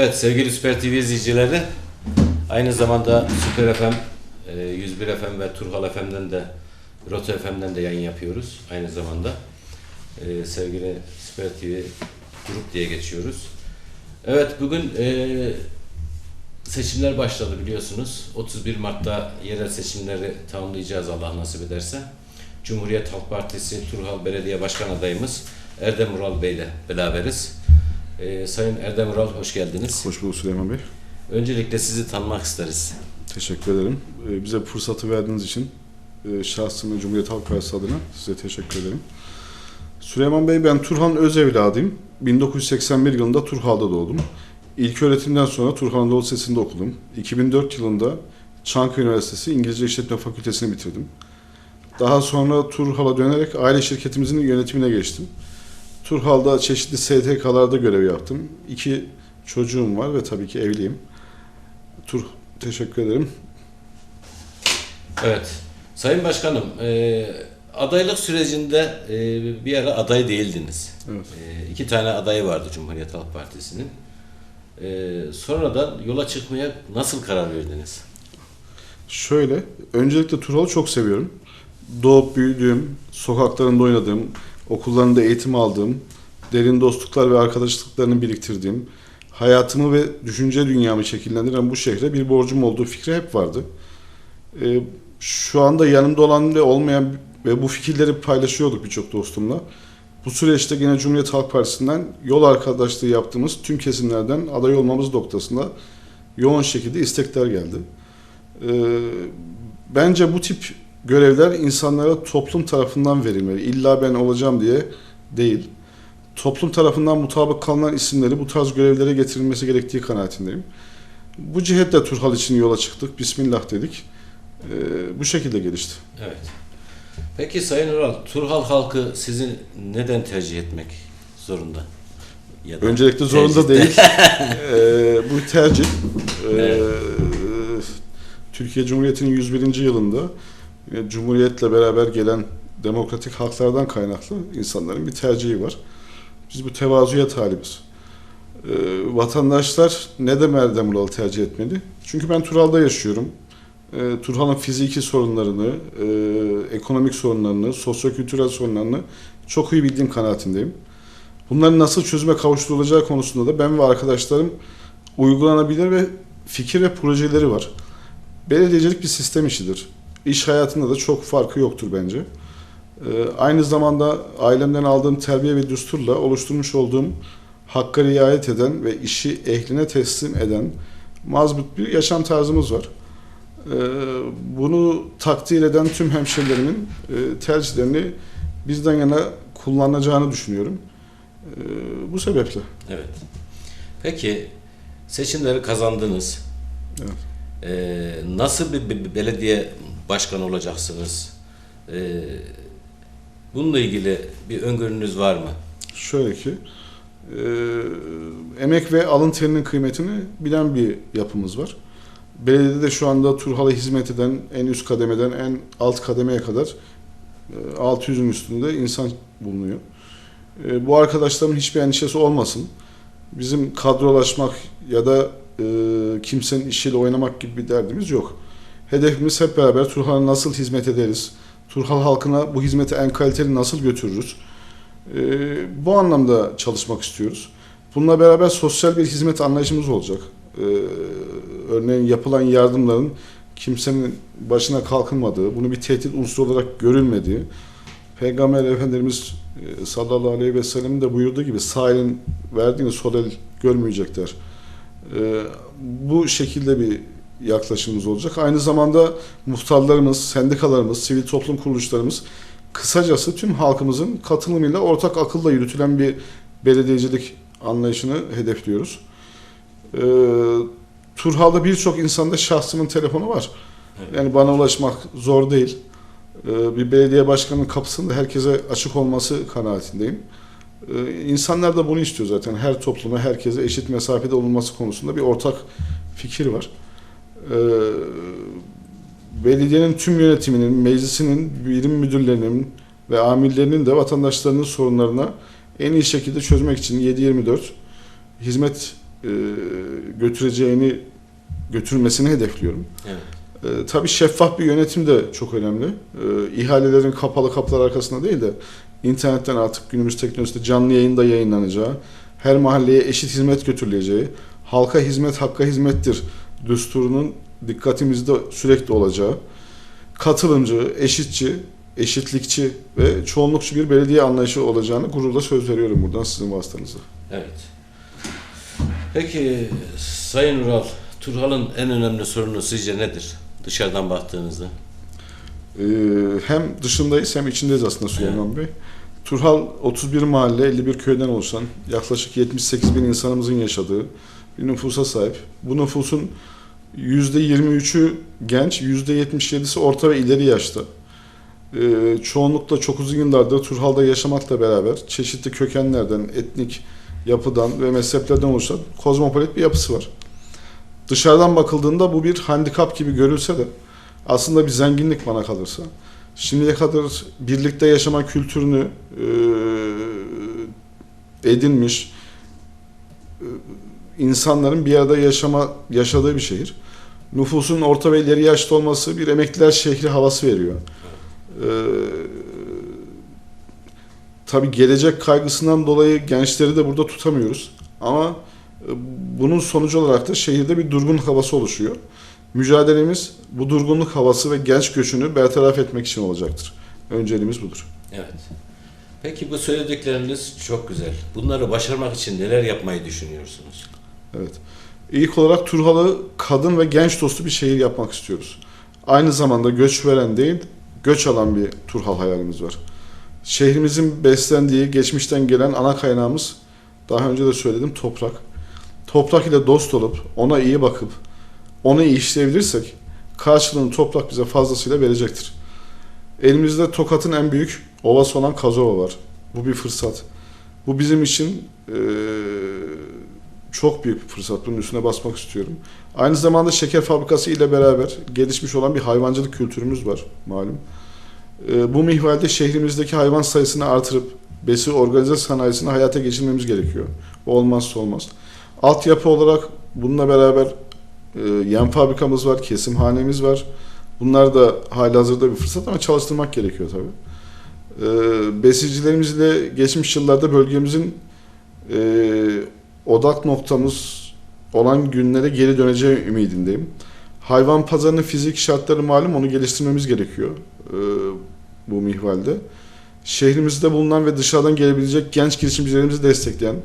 Evet sevgili Süper TV izleyicileri aynı zamanda Süper FM, e, 101 FM ve Turhal FM'den de Roto FM'den de yayın yapıyoruz aynı zamanda. E, sevgili Süper TV grup diye geçiyoruz. Evet bugün e, seçimler başladı biliyorsunuz. 31 Mart'ta yerel seçimleri tamamlayacağız Allah nasip ederse. Cumhuriyet Halk Partisi Turhal Belediye Başkan adayımız Erdem Ural Bey ile beraberiz. E, Sayın Erdem Ural hoş geldiniz. Hoş bulduk Süleyman Bey. Öncelikle sizi tanımak isteriz. Teşekkür ederim. Ee, Bize bu fırsatı verdiğiniz için e, şahsım ve Cumhuriyet Halk Partisi adına size teşekkür ederim. Süleyman Bey ben Turhan öz evladıyım. 1981 yılında Turhal'da doğdum. İlk öğretimden sonra Turhan Anadolu Lisesi'nde okudum. 2004 yılında Çankaya Üniversitesi İngilizce İşletme Fakültesini bitirdim. Daha sonra Turhal'a dönerek aile şirketimizin yönetimine geçtim. Turhal'da çeşitli STK'larda görev yaptım. İki çocuğum var ve tabii ki evliyim. Tur teşekkür ederim. Evet. Sayın Başkanım, e, adaylık sürecinde e, bir ara aday değildiniz. Evet. E, iki tane adayı vardı Cumhuriyet Halk Partisi'nin. E, sonradan yola çıkmaya nasıl karar verdiniz? Şöyle, öncelikle Turhal'ı çok seviyorum. Doğup büyüdüğüm, sokaklarında oynadığım, okullarında eğitim aldığım, derin dostluklar ve arkadaşlıklarını biriktirdiğim, hayatımı ve düşünce dünyamı şekillendiren bu şehre bir borcum olduğu fikri hep vardı. Ee, şu anda yanımda olan ve olmayan ve bu fikirleri paylaşıyorduk birçok dostumla. Bu süreçte gene Cumhuriyet Halk Partisi'nden yol arkadaşlığı yaptığımız tüm kesimlerden aday olmamız noktasında yoğun şekilde istekler geldi. Ee, bence bu tip görevler insanlara toplum tarafından verilmeli. İlla ben olacağım diye değil. Toplum tarafından mutabık kalınan isimleri bu tarz görevlere getirilmesi gerektiği kanaatindeyim. Bu cihetle Turhal için yola çıktık. Bismillah dedik. Ee, bu şekilde gelişti. Evet. Peki Sayın Ural, Turhal halkı sizi neden tercih etmek zorunda? Ya da Öncelikle zorunda değil. Ee, bu tercih ee, Evet. Türkiye Cumhuriyeti'nin 101. yılında Cumhuriyet'le beraber gelen demokratik haklardan kaynaklı insanların bir tercihi var. Biz bu tevazuya talibiz. Ee, vatandaşlar neden Erdem Ural'ı tercih etmeli? Çünkü ben Turhal'da yaşıyorum. Ee, Turhal'ın fiziki sorunlarını, e, ekonomik sorunlarını, sosyo-kültürel sorunlarını çok iyi bildiğim kanaatindeyim. Bunların nasıl çözüme kavuşturulacağı konusunda da ben ve arkadaşlarım uygulanabilir ve fikir ve projeleri var. Belediyecilik bir sistem işidir. İş hayatında da çok farkı yoktur bence. Ee, aynı zamanda ailemden aldığım terbiye ve düsturla oluşturmuş olduğum hakka riayet eden ve işi ehline teslim eden mazbut bir yaşam tarzımız var. Ee, bunu takdir eden tüm hemşerilerimin e, tercihlerini bizden yana kullanacağını düşünüyorum. Ee, bu sebeple. Evet. Peki seçimleri kazandınız. Evet. Ee, nasıl bir, bir- belediye başkanı olacaksınız? Ee, bununla ilgili bir öngörünüz var mı? Şöyle ki, e, emek ve alın terinin kıymetini bilen bir yapımız var. Belediyede şu anda Turhal'a hizmet eden en üst kademeden en alt kademeye kadar e, 600'ün üstünde insan bulunuyor. E, bu arkadaşlarımın hiçbir endişesi olmasın. Bizim kadrolaşmak ya da e, kimsenin işiyle oynamak gibi bir derdimiz yok. Hedefimiz hep beraber Turhal'a nasıl hizmet ederiz? Turhal halkına bu hizmeti en kaliteli nasıl götürürüz? Ee, bu anlamda çalışmak istiyoruz. Bununla beraber sosyal bir hizmet anlayışımız olacak. Ee, örneğin yapılan yardımların kimsenin başına kalkınmadığı, bunu bir tehdit unsuru olarak görülmediği, Peygamber Efendimiz e, sallallahu aleyhi ve sellem'in de buyurduğu gibi sağ elin verdiğini sol el görmeyecekler. Ee, bu şekilde bir yaklaşımımız olacak. Aynı zamanda muhtarlarımız, sendikalarımız, sivil toplum kuruluşlarımız kısacası tüm halkımızın katılımıyla ortak akılla yürütülen bir belediyecilik anlayışını hedefliyoruz. Ee, Turhal'da birçok insanda şahsımın telefonu var. Evet. Yani bana ulaşmak zor değil. Ee, bir belediye başkanının kapısında herkese açık olması kanaatindeyim. Ee, insanlar da bunu istiyor zaten. Her topluma, herkese eşit mesafede olunması konusunda bir ortak fikir var. Ee, belediyenin tüm yönetiminin, meclisinin, birim müdürlerinin ve amirlerinin de vatandaşlarının sorunlarına en iyi şekilde çözmek için 7-24 hizmet e, götüreceğini götürmesini hedefliyorum. Evet. E, tabii şeffaf bir yönetim de çok önemli. E, ihalelerin kapalı kapılar arkasında değil de internetten artık günümüz teknolojisinde canlı yayında yayınlanacağı, her mahalleye eşit hizmet götürüleceği, halka hizmet hakka hizmettir düsturunun dikkatimizde sürekli olacağı, katılımcı, eşitçi, eşitlikçi ve çoğunlukçu bir belediye anlayışı olacağını gururla söz veriyorum buradan sizin vasıtanızla. Evet. Peki Sayın Ural, Turhal'ın en önemli sorunu sizce nedir? Dışarıdan baktığınızda. Ee, hem dışındayız hem içindeyiz aslında Süleyman Bey. Turhal 31 mahalle 51 köyden oluşan yaklaşık 78 bin insanımızın yaşadığı bir nüfusa sahip. Bu nüfusun %23'ü genç, %77'si orta ve ileri yaşta. Ee, çoğunlukla çok uzun yıllardır Turhal'da yaşamakla beraber çeşitli kökenlerden, etnik yapıdan ve mezheplerden oluşan kozmopolit bir yapısı var. Dışarıdan bakıldığında bu bir handikap gibi görülse de aslında bir zenginlik bana kalırsa. Şimdiye kadar birlikte yaşama kültürünü e, edinmiş e, insanların bir arada yaşama yaşadığı bir şehir. Nüfusun orta ve ileri yaşta olması bir emekliler şehri havası veriyor. E, tabii gelecek kaygısından dolayı gençleri de burada tutamıyoruz. Ama e, bunun sonucu olarak da şehirde bir durgunluk havası oluşuyor. Mücadelemiz bu durgunluk havası ve genç göçünü bertaraf etmek için olacaktır. Önceliğimiz budur. Evet. Peki bu söyledikleriniz çok güzel. Bunları başarmak için neler yapmayı düşünüyorsunuz? Evet. İlk olarak Turhal'ı kadın ve genç dostu bir şehir yapmak istiyoruz. Aynı zamanda göç veren değil, göç alan bir Turhal hayalimiz var. Şehrimizin beslendiği, geçmişten gelen ana kaynağımız, daha önce de söyledim, toprak. Toprak ile dost olup, ona iyi bakıp, onu iyi işleyebilirsek, karşılığını toprak bize fazlasıyla verecektir. Elimizde Tokat'ın en büyük ovası olan Kazova var. Bu bir fırsat. Bu bizim için eee, çok büyük bir fırsat. Bunun üstüne basmak istiyorum. Aynı zamanda şeker fabrikası ile beraber gelişmiş olan bir hayvancılık kültürümüz var malum. Eee, bu mihvalde şehrimizdeki hayvan sayısını artırıp besi organize sanayisini hayata geçirmemiz gerekiyor. Bu olmazsa olmaz. Altyapı olarak bununla beraber e, yem fabrikamız var, kesimhanemiz var. Bunlar da halihazırda bir fırsat ama çalıştırmak gerekiyor tabii. E, besicilerimizle geçmiş yıllarda bölgemizin e, odak noktamız olan günlere geri döneceği ümidindeyim. Hayvan pazarının fizik şartları malum onu geliştirmemiz gerekiyor e, bu mihvalde. Şehrimizde bulunan ve dışarıdan gelebilecek genç girişimcilerimizi destekleyen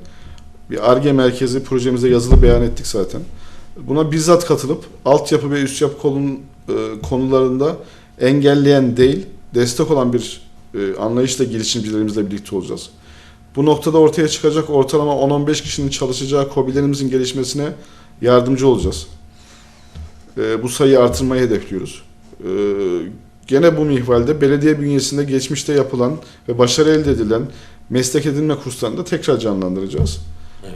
bir ARGE merkezi projemize yazılı beyan ettik zaten. Buna bizzat katılıp altyapı ve üst yapı kolun, e, konularında engelleyen değil, destek olan bir e, anlayışla girişimcilerimizle birlikte olacağız. Bu noktada ortaya çıkacak ortalama 10-15 kişinin çalışacağı KOBİ'lerimizin gelişmesine yardımcı olacağız. E, bu sayıyı artırmayı hedefliyoruz. E, gene bu mihvalde belediye bünyesinde geçmişte yapılan ve başarı elde edilen meslek edinme kurslarını da tekrar canlandıracağız. Evet.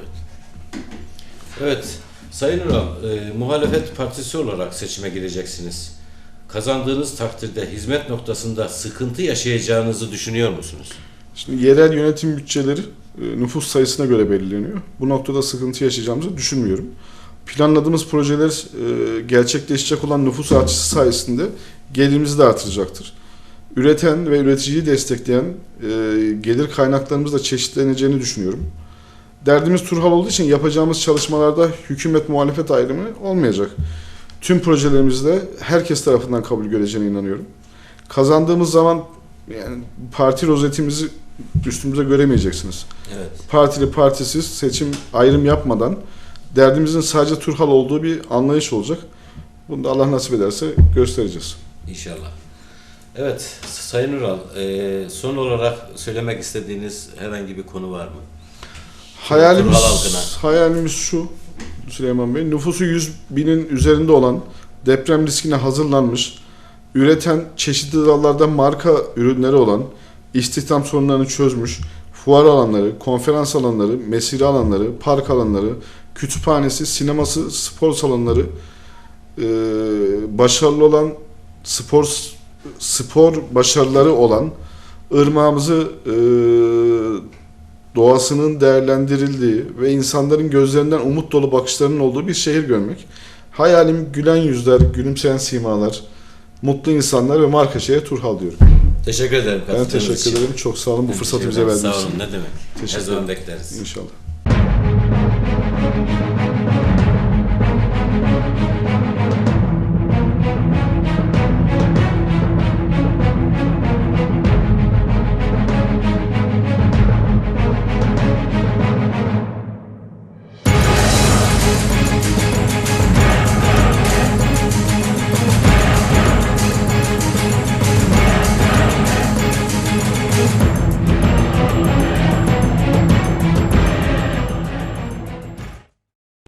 Evet. Sayın Ural, e, muhalefet partisi olarak seçime gireceksiniz. Kazandığınız takdirde hizmet noktasında sıkıntı yaşayacağınızı düşünüyor musunuz? Şimdi yerel yönetim bütçeleri e, nüfus sayısına göre belirleniyor. Bu noktada sıkıntı yaşayacağımızı düşünmüyorum. Planladığımız projeler e, gerçekleşecek olan nüfus artışı sayesinde gelirimizi de artıracaktır. Üreten ve üreticiyi destekleyen e, gelir kaynaklarımız da çeşitleneceğini düşünüyorum. Derdimiz Turhal olduğu için yapacağımız çalışmalarda hükümet muhalefet ayrımı olmayacak. Tüm projelerimizde herkes tarafından kabul göreceğine inanıyorum. Kazandığımız zaman yani parti rozetimizi üstümüze göremeyeceksiniz. Evet. Partili partisiz seçim ayrım yapmadan derdimizin sadece Turhal olduğu bir anlayış olacak. Bunu da Allah nasip ederse göstereceğiz. İnşallah. Evet, Sayın Ural, son olarak söylemek istediğiniz herhangi bir konu var mı? Hayalimiz, halkına. hayalimiz şu Süleyman Bey, nüfusu 100 binin üzerinde olan, deprem riskine hazırlanmış, üreten çeşitli dallarda marka ürünleri olan, istihdam sorunlarını çözmüş, fuar alanları, konferans alanları, mesire alanları, park alanları, kütüphanesi, sineması, spor salonları, e, başarılı olan spor spor başarıları olan ırmağımızı e, doğasının değerlendirildiği ve insanların gözlerinden umut dolu bakışlarının olduğu bir şehir görmek. Hayalim gülen yüzler, gülümseyen simalar, mutlu insanlar ve marka şehir Turhal diyorum. Teşekkür ederim. Ben teşekkür için. ederim. Çok sağ olun bu fırsatı bize verdiğiniz Sağ için. olun. Ne demek. Her Teşekkür zaman ederim. bekleriz. İnşallah.